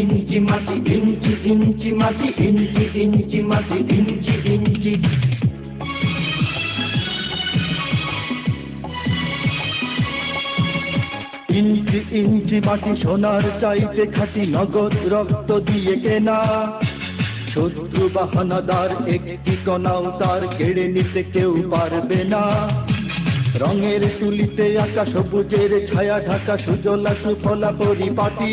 ইঞ্চি মাটি ইঞ্চি ইঞ্চি মাটি ইঞ্চি ইঞ্চি মাটি ইঞ্চি ইঞ্চি ইঞ্চি ইঞ্চি মাটি সোনার চাইতে খাটি নগদ রক্ত দিয়ে কেনা। শত্রু বাহানাদার একটি কণাও তার কেড়ে নিতে কেউ পারবে না। রঙের তুলিতে আঁকা সবুজের ছায়া ঢাকা, সুজলা সুফলা পরিপাটি।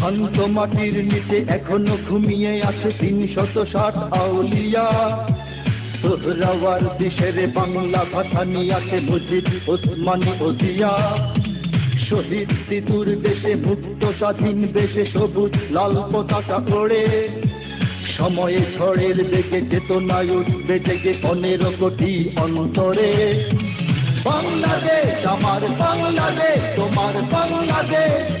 শান্ত মাটির নিচে এখনও ঘুমিয়ে আছে তিন শত ষাট আউলিয়া। সোহরাওয়ার দেশের বাংলা ভাষা নিয়ে আছে মুজিব ওসমানী ওজিয়া। শহীদ তিতুর দেশে, মুক্ত স্বাধীন দেশে সবুজ লাল পতাকা ওড়ে। সময়ে ঝড়ের বেগে চেতনায় উঠবে জেগে পনেরো কোটি অন্তরে। বাংলাদেশ, আমার বাংলাদেশ, তোমার Bangladesh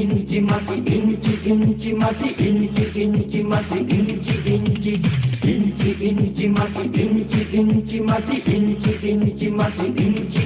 inchi mati inchi inchi mati inchi inchi mati inchi inchi inchi inchi mati inchi inchi mati inchi inchi mati inchi